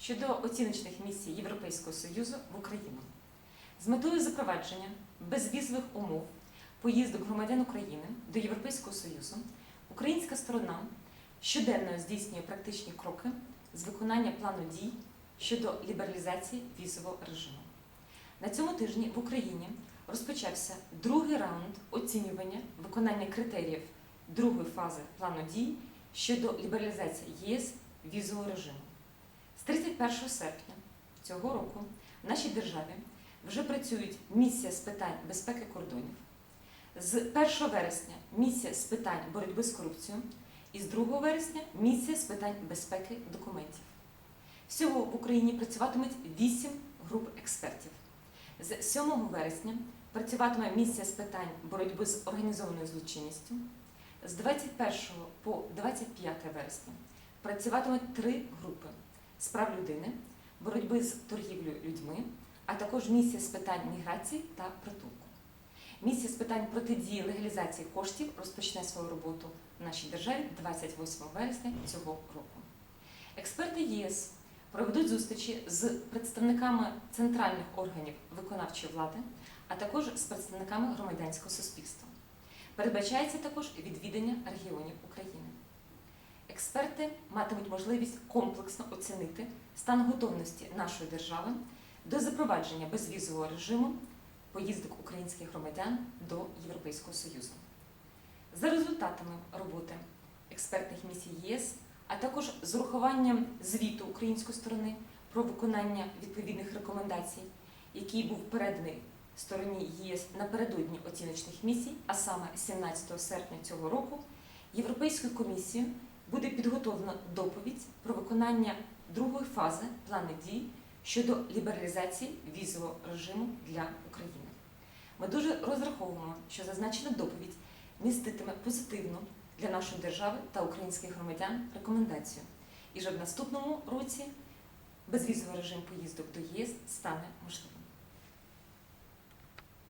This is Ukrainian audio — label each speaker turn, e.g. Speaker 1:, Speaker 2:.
Speaker 1: щодо оціночних місій Європейського Союзу в Україну з метою запровадження безвізових умов поїздок громадян України до Європейського Союзу українська сторона щоденно здійснює практичні кроки з виконання плану дій щодо лібералізації візового режиму. На цьому тижні в Україні розпочався другий раунд оцінювання виконання критеріїв другої фази плану дій щодо лібералізації ЄС візового режиму. З 31 серпня цього року в нашій державі вже працюють місія з питань безпеки кордонів. З 1 вересня місія з питань боротьби з корупцією і з 2 вересня місія з питань безпеки документів. Всього в Україні працюватимуть 8 груп експертів. З 7 вересня працюватиме місія з питань боротьби з організованою злочинністю. З 21 по 25 вересня працюватимуть три групи з прав людини, боротьби з торгівлею людьми, а також місія з питань міграції та притулку. Місія з питань протидії легалізації коштів розпочне свою роботу в нашій державі 28 вересня цього року. Експерти ЄС проведуть зустрічі з представниками центральних органів виконавчої влади, а також з представниками громадянського суспільства. Передбачається також відвідання регіонів України. Експерти матимуть можливість комплексно оцінити стан готовності нашої держави до запровадження безвізового режиму поїздок українських громадян до Європейського Союзу. За результатами роботи експертних місій ЄС, а також з урахуванням звіту української сторони про виконання відповідних рекомендацій, який був переданий стороні ЄС напередодні оціночних місій, а саме 17 серпня цього року, Європейською комісією буде підготовлено доповідь про виконання другої фази плану дій щодо лібералізації візового режиму для України. Ми дуже розраховуємо, що зазначена доповідь міститиме позитивну для нашої держави та українських громадян рекомендацію, і що в наступному році безвізовий режим поїздок до ЄС стане можливим.